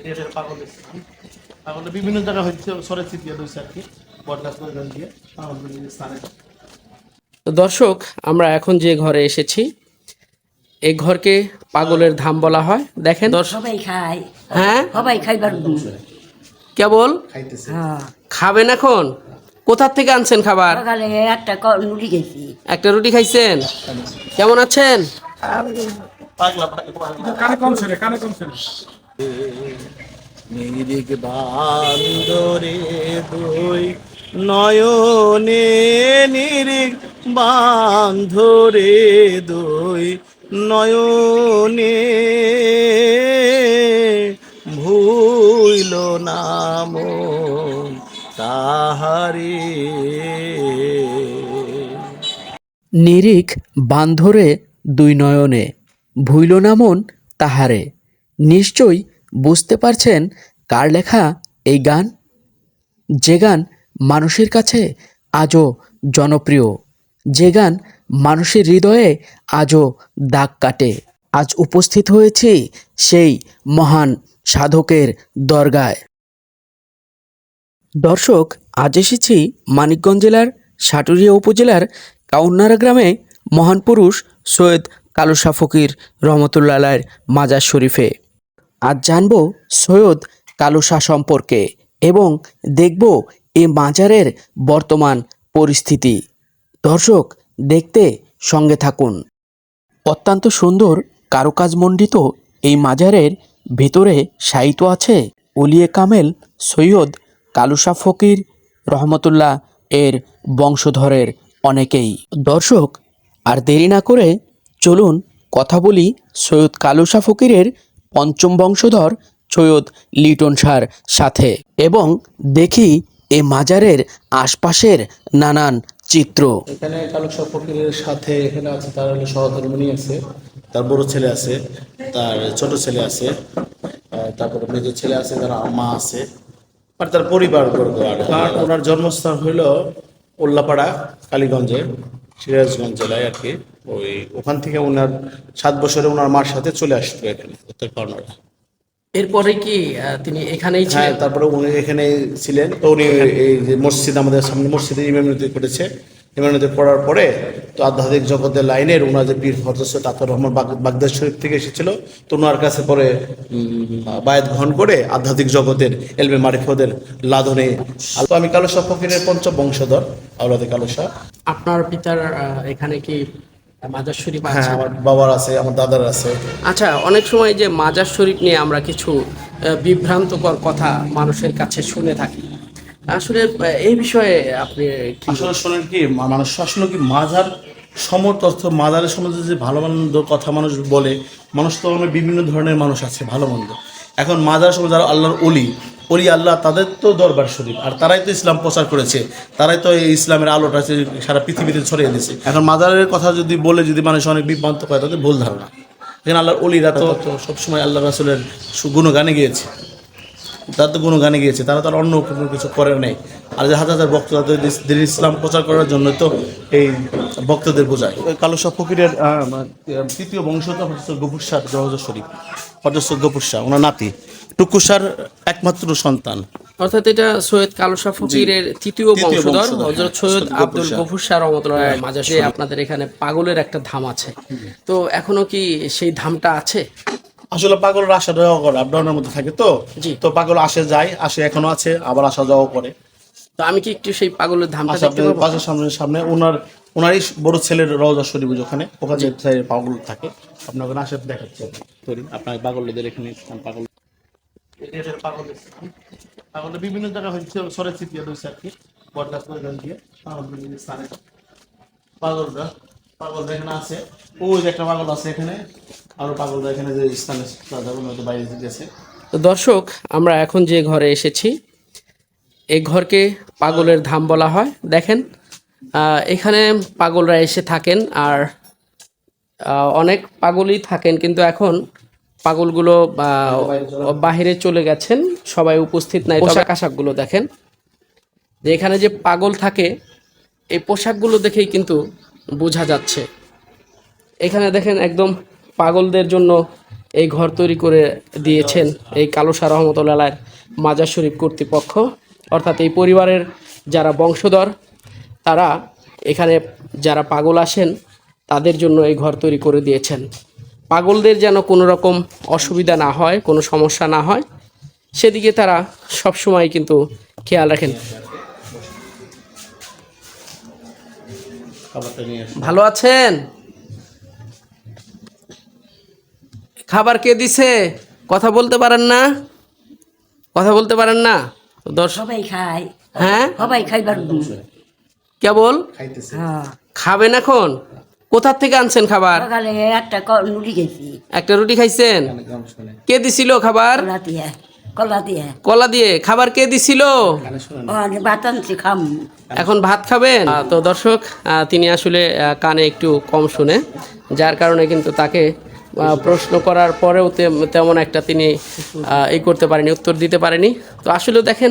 এটা এটা পাগল স্থান পাগলের বিভিন্ন জায়গা হচ্ছে সরে ছিটিয়ে রয়েছে আর কি। বটগাছ দিয়ে পাগলের স্থানে তো দর্শক আমরা এখন যে ঘরে এসেছি এই ঘরকে পাগলের ধাম বলা হয়। দেখেন। সবাই খায়। হ্যাঁ? সবাই খাইবার কেবল? হ্যাঁ। খাবেন এখন? কোথার থেকে আনছেন খাবার? একটা নুড়ি একটা রুটি খাইছেন? কেমন আছেন? নিরিগ বান্দরে দুই নয়নে নিরিগ বান্ধরে দুই নয়নে। ভুইল নাম তাহারে। নিরিখ বান্ধরে দুই নয়নে, ভুইল নামন তাহারে। নিশ্চয়ই বুঝতে পারছেন কার লেখা এই গান? যে গান মানুষের কাছে আজও জনপ্রিয়, যে গান মানুষের হৃদয়ে আজও দাগ কাটে। আজ উপস্থিত হয়েছি সেই মহান সাধকের দরগায়। দর্শক, আজ এসেছি মানিকগঞ্জ জেলার সাটুরিয়া উপজেলার কাউন্নারা গ্রামে মহান পুরুষ সৈয়দ কালুসা ফকির রহমতুল্লাহ মাজার শরীফে। আজ জানব সৈয়দ কালুসা সম্পর্কে এবং দেখব এই মাজারের বর্তমান পরিস্থিতি। দর্শক, দেখতে সঙ্গে থাকুন। অত্যন্ত সুন্দর কারুকাজমণ্ডিত এই মাজারের ভেতরে সাহিত্য আছে উলিয়ে কামেল সৈয়দ কালুসা ফকির রহমতুল্লাহ এর বংশধরের অনেকেই। দর্শক, আর দেরি না করে চলুন কথা বলি সৈয়দ কালুসা ফকিরের পঞ্চম বংশধর সৈয়দ লিটন শাহর সাথে। এবং দেখি এ মাজারের আশপাশের নানান চিত্র। এখানে ফকিরের সাথে এখানে আছে, তার হলো আছে, তার বড় ছেলে আছে, তার ছোট ছেলে আছে তারপরে মেজর ছেলে আছে, তার আম্মা আছে, আর তার পরিবার বর্গ আর। আর ওনার জন্মস্থান হইল উল্লাপাড়া কালীগঞ্জে সিরাজগঞ্জ জেলায় আর কি। ওই ওখান থেকে ওনার সাত বছরে ওনার মার সাথে চলে আসতো এখানে উত্তর কর্নারে এরপরে কি তিনি এখানেই ছিলেন? তারপরে উনি এখানে ছিলেন। তো উনি এই যে মসজিদ আমাদের সামনে মসজিদে ইমামতি করেছে। ইমামতি পড়ার পরে তো আধ্যাত্মিক জগতের লাইনের ওনার যে পীর হজরত তাতর রহমান বাগ- বাগদাদ শরীফ থেকে এসেছিল। তো ওনার কাছে পরে বায়াত গ্রহণ করে আধ্যাত্মিক জগতের এলবে মারিফদের লাদনে তো আমি কালসা ফকিরের পঞ্চম বংশধর আওলাদে কালসা। আপনার পিতার এখানে কি মাজার শরীফ হ্যাঁ আছে। আমার বাবার আছে আমার দাদার আছে। আচ্ছা অনেক সময় যে মাজার শরীফ নিয়ে আমরা কিছু বিভ্রান্তকর কথা মানুষের কাছে শুনে থাকি। আসলে এই বিষয়ে আপনি আসলে শোনেন কি মানুষ আসলে কি মাজার সমর্থ অর্থ মাজারের সম্বন্ধে যে ভালো মন্দ কথা মানুষ বলে মানুষ তো অনেক বিভিন্ন ধরনের মানুষ আছে ভালো মন্দ এখন মাজার সময় যারা আল্লাহর অলি অলি আল্লাহ তাদের তো দরবার শরীফ আর তারাই তো ইসলাম প্রচার করেছে তারাই তো এই ইসলামের আলোটা যে সারা পৃথিবীতে ছড়িয়ে দিয়েছে। এখন মাজারের কথা যদি বলে যদি মানুষ অনেক বিভ্রান্ত করে তাদের ভুল ধারণা। এখানে আল্লাহর অলিরা তো সবসময় আল্লাহ রাসুলের সুগুণ গুণগানে গিয়েছে। তারা তো গানে গিয়েছে তারা তো আর অন্য কোনো কিছু করে নাই। আর যে হাজার হাজার ভক্ত তাদের দিস- ইসলাম প্রচার করার জন্য তো এই ভক্তদের বোঝায়। ওই কালুসা ফকিরের তৃতীয় বংশধর হচ্ছে গফুর শাহ জওয়াজর শরীফ হজরত গফুর শাহ ওনার নাতি। টুকুসার একমাত্র সন্তান। অর্থাৎ এটা সৈয়দ কালুসা ফকিরের তৃতীয় বংশধর হজরত হ্যাঁ, সৈয়দ আব্দুল শাহ। গফুর শাহ রহমতুল্লাহ আপনাদের এখানে পাগলের একটা ধাম আছে। তো এখনও কি সেই ধামটা আছে? আসলে পাগলের আসা যাওয়া করে আপ ডাউনের মধ্যে থাকে তো? জি। তো পাগল আসে যায় আসে এখনও আছে আবার আসা যাওয়া করে। তো আমি কি একটু সেই পাগলের ধামটা আচ্ছা দেখতে আপনার পাবো সামনে সামনে ওনার ওনারই বড় ছেলের রওজা শরীফ ওখানে ওখানে যে পাগল থাকে। আপনার ওখানে আসে দেখাচ্ছে। তৈরি আপনার পাগলদের এখানে পাগল। পাগল পাগলের বিভিন্ন জায়গা হচ্ছে সরে ছিটিয়ে রয়েছে আর কি ময়দান দিয়ে। পাগলের। বিভিন্ন স্থানে পাগলরা পাগলরা এখানে আছে। ওই যে একটা পাগল আছে এখানে। আরও পাগলরা এখানে যে স্থানে হয়তো বাইরে গেছে। তো দর্শক আমরা এখন যে ঘরে এসেছি এই ঘরকে পাগলের ধাম বলা হয়। দেখেন এখানে পাগলরা এসে থাকেন আর অনেক পাগলই থাকেন কিন্তু এখন পাগলগুলো আহ, বাহিরে চলে গেছেন। সবাই উপস্থিত নাই। পোশাক। আশাকগুলো দেখেন। যে এখানে যে পাগল থাকে এই পোশাকগুলো দেখেই কিন্তু বোঝা যাচ্ছে। এখানে দেখেন একদম পাগলদের জন্য এই ঘর তৈরি করে দিয়েছেন এই কালোসা রহমতুল্লাহ মাজার শরীফ কর্তৃপক্ষ। অর্থাৎ এই পরিবারের যারা বংশধর, তারা এখানে যারা পাগল আসেন, তাদের জন্য এই ঘর তৈরি করে দিয়েছেন। পাগলদের যেন কোনো রকম অসুবিধা না হয়, কোনো সমস্যা না হয়, সেদিকে তারা সবসময় কিন্তু খেয়াল রাখেন। খাবারটা নিয়ে আসি ভালো আছেন? খাবার কে দিছে? কথা বলতে পারেন না? কথা বলতে পারেন না? তো দর্শক সবাই খায়। হ্যাঁ? সবাই খাইবার কেবল? খাইতেছে। হ্যাঁ। খাবেন এখন? কোথার থেকে আনছেন খাবার? সকালে একটা নুলি একটা রুটি খাইছেন? কে দিছিল খাবার? দিয়ে কলা দিয়ে। কলা দিয়ে। খাবার কে দিছিল? ভাত আনছি খাম। এখন ভাত খাবেন? তো দর্শক আহ, তিনি আসলে কানে একটু কম শুনে যার কারণে কিন্তু তাকে প্রশ্ন করার পরেও তেমন একটা তিনি এই করতে পারেনি, উত্তর দিতে পারেনি। তো আসলে দেখেন,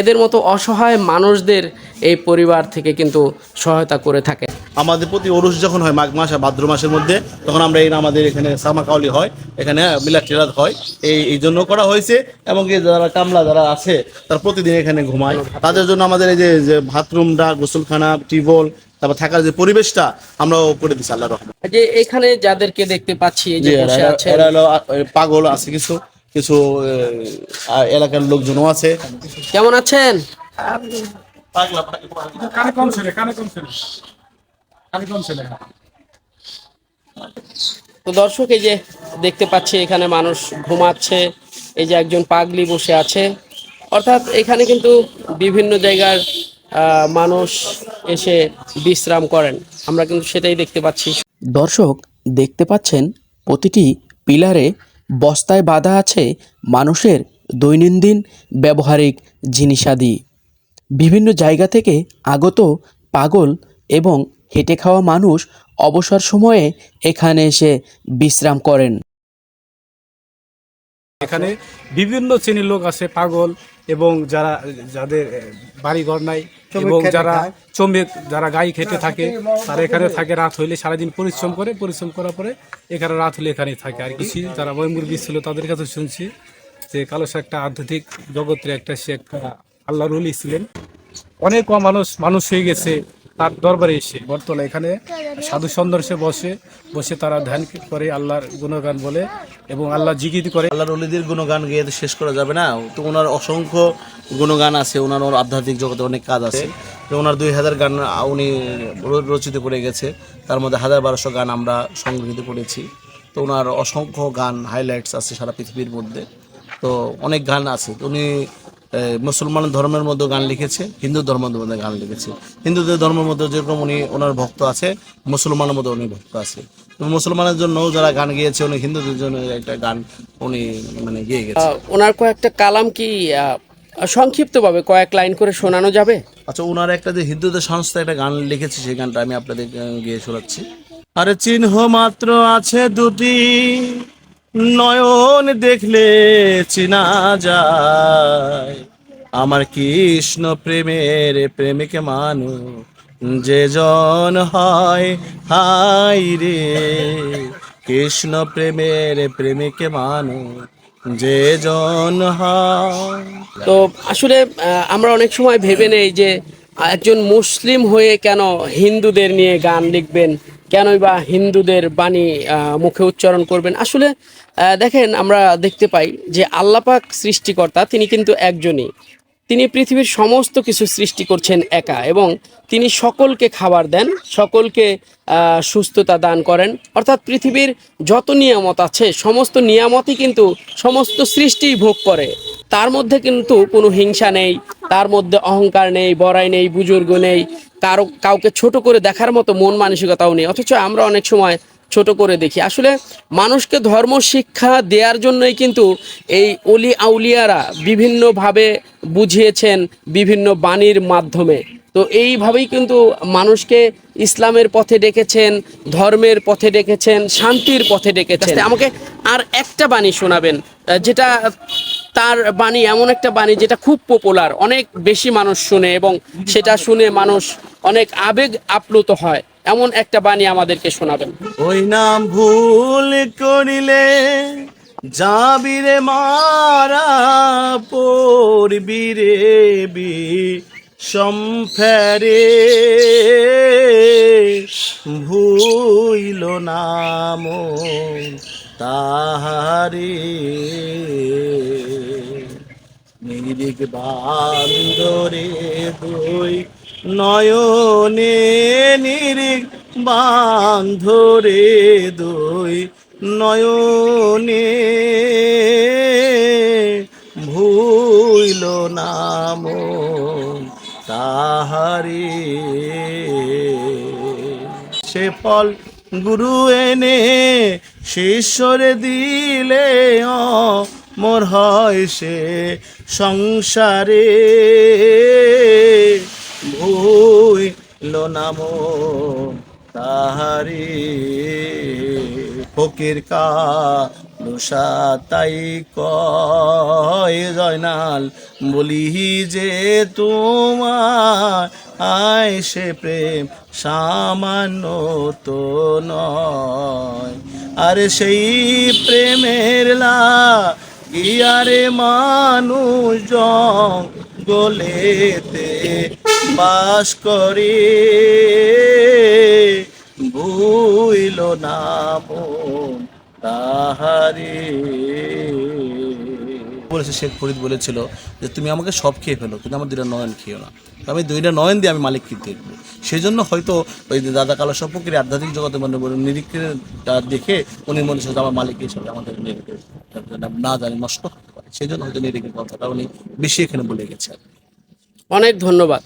এদের মতো অসহায় মানুষদের এই পরিবার থেকে কিন্তু সহায়তা করে থাকে আমাদের প্রতি ওরস যখন হয় মাঘ মাস ভাদ্র মাসের মধ্যে, তখন আমরা এই আমাদের এখানে সামাকাউলি হয়, এখানে মিলাদ টিলাদ হয়। এই এই জন্য করা হয়েছে এবং যারা কামলা যারা আছে, তারা প্রতিদিন এখানে ঘুমায়। তাদের জন্য আমাদের এই যে যে বাথরুমটা গোসলখানা, টিউবওয়েল তারপর থাকার যে পরিবেশটা আমরাও করে দিচ্ছি আল্লাহ রহমান যে এখানে যাদেরকে দেখতে পাচ্ছি এই যে বসে আছে এরা হলো পাগল আছে কিছু কিছু এলাকার লোকজনও আছে। কেমন আছেন? কানে কম ছেলে কানে কম ছেলে কানে কম ছেলে তো দর্শক এই যে দেখতে পাচ্ছি এখানে মানুষ ঘুমাচ্ছে এই যে একজন পাগলি বসে আছে। অর্থাৎ এখানে কিন্তু বিভিন্ন জায়গার আহ, মানুষ এসে বিশ্রাম করেন। আমরা কিন্তু সেটাই দেখতে পাচ্ছি। দর্শক, দেখতে পাচ্ছেন, প্রতিটি পিলারে বস্তায় বাঁধা আছে মানুষের দৈনন্দিন ব্যবহারিক জিনিসাদি। বিভিন্ন জায়গা থেকে আগত পাগল এবং হেঁটে খাওয়া মানুষ অবসর সময়ে এখানে এসে বিশ্রাম করেন। এখানে বিভিন্ন শ্রেণির লোক আছে পাগল এবং যারা যাদের বাড়ি ঘর নাই এবং যারা চম্বেক যারা গাই খেতে থাকে তারা এখানে থাকে রাত হইলে সারাদিন পরিশ্রম করে পরিশ্রম করার পরে এখানে রাত হলে এখানেই থাকে। আর কিছু যারা বয়মুরগি ছিল তাদের কাছে শুনছি যে কালো একটা আধ্যাত্মিক জগতের একটা সে একটা আল্লাহর উলি ছিলেন। অনেক কম মানুষ মানুষ হয়ে গেছে। তার দরবারে এসে। বর্তমানে এখানে সাধু সন্দর্শে বসে বসে তারা ধ্যান করে আল্লাহর গুণগান বলে এবং আল্লাহ জিগিত করে। আল্লাহর অলিদের গুণগান গেয়ে তো শেষ করা যাবে না। তো ওনার অসংখ্য গুণগান আছে ওনার ওর আধ্যাত্মিক জগতে অনেক কাজ আছে। তো ওনার দুই হাজার গান উনি রচিত করে গেছে। তার মধ্যে হাজার বারোশো গান আমরা সংগৃহীত করেছি। তো ওনার অসংখ্য গান হাইলাইটস আছে সারা পৃথিবীর মধ্যে। তো অনেক গান আছে। তো উনি মুসলমান ধর্মের মধ্যে গান লিখেছে হিন্দু ধর্মের মধ্যে গান লিখেছে। হিন্দুদের ধর্মের মধ্যে যেরকম উনি ওনার ভক্ত আছে মুসলমানের মধ্যে উনি ভক্ত আছে। মুসলমানের জন্য যারা গান গিয়েছে উনি হিন্দুদের জন্য একটা গান উনি মানে গিয়ে গেছে। ওনার কয়েকটা কালাম কি সংক্ষিপ্তভাবে কয়েক লাইন করে শোনানো যাবে? আচ্ছা ওনার একটা যে হিন্দুদের সংস্থা একটা গান লিখেছে সেই গানটা আমি আপনাদের গিয়ে শোনাচ্ছি। আরে চিহ্ন মাত্র আছে দুটি নয়ন দেখলে চিনা যায়। আমার কৃষ্ণ প্রেমের প্রেমিক মানু যে জন হয় হাই রে। কৃষ্ণ প্রেমের প্রেমিক মানু যে জন হয়। তো আসলে আমরা অনেক সময় ভেবে নেই যে একজন মুসলিম হয়ে কেন হিন্দুদের নিয়ে গান লিখবেন? কেনই বা হিন্দুদের বাণী মুখে উচ্চারণ করবেন? আসলে দেখেন, আমরা দেখতে পাই যে আল্লাপাক সৃষ্টিকর্তা তিনি কিন্তু একজনই। তিনি পৃথিবীর সমস্ত কিছু সৃষ্টি করছেন একা এবং তিনি সকলকে খাবার দেন, সকলকে সুস্থতা দান করেন। অর্থাৎ পৃথিবীর যত নিয়ামত আছে, সমস্ত নিয়ামতই কিন্তু সমস্ত সৃষ্টিই ভোগ করে। তার মধ্যে কিন্তু কোনো হিংসা নেই, তার মধ্যে অহংকার নেই, বড়াই নেই, বুজুর্গ নেই কারও কাউকে ছোট করে দেখার মতো মন মানসিকতাও নেই। অথচ আমরা অনেক সময় ছোট করে দেখি। আসলে মানুষকে ধর্ম, শিক্ষা দেওয়ার জন্যই কিন্তু এই অলি আউলিয়ারা বিভিন্নভাবে বুঝিয়েছেন বিভিন্ন বাণীর মাধ্যমে। তো এইভাবেই কিন্তু মানুষকে ইসলামের পথে ডেকেছেন ধর্মের পথে ডেকেছেন শান্তির পথে ডেকেছেন। আমাকে আর একটা বাণী শোনাবেন যেটা তার বাণী এমন একটা বাণী যেটা খুব পপুলার অনেক বেশি মানুষ শুনে এবং সেটা শুনে মানুষ অনেক আবেগ আপ্লুত হয়। এমন একটা বাণী আমাদেরকে শোনাবেন। ওই নাম ভুল করিলে যাবি রে মারা পড়বি রে বি সম্ফেরে ভুইল নাম তাহারে। নিরিগ বান্দরে দুই নয়নে নিরিগ বান্ধরে দুই নয়নে ভুইল নাম তাহারে। সে ফল গুরু এনে শিষ্যরে দিলে মোর হয় সে সংসারে। ভুইল নাম তাহারে, ফকির কা দোষা তাই কয়, জয়নাল, বলি যে তোমার আয় সে প্রেম সামান্য তো নয়। আর সেই প্রেমের লা গিয়ারে মানুষ গলেতে বাস করে, ভুইল নাম তাহারে বলেছে শেখ ফরিদ বলেছিল যে তুমি আমাকে সব খেয়ে ফেলো কিন্তু আমার দুইটা নয়ন খেয়েও না। আমি দুইটা নয়ন দিয়ে আমি মালিককে দেখব। সেই জন্য হয়তো ওই দাদা কালো সপকের আধ্যাত্মিক জগতে মনে বলে নিরীক্ষে দেখে উনি মনে হচ্ছে আমার মালিক হিসাবে আমাদের না জানি নষ্ট হতে পারে। সেই জন্য হয়তো নিরীক্ষের কথাটা উনি বেশি এখানে বলে গেছে অনেক ধন্যবাদ।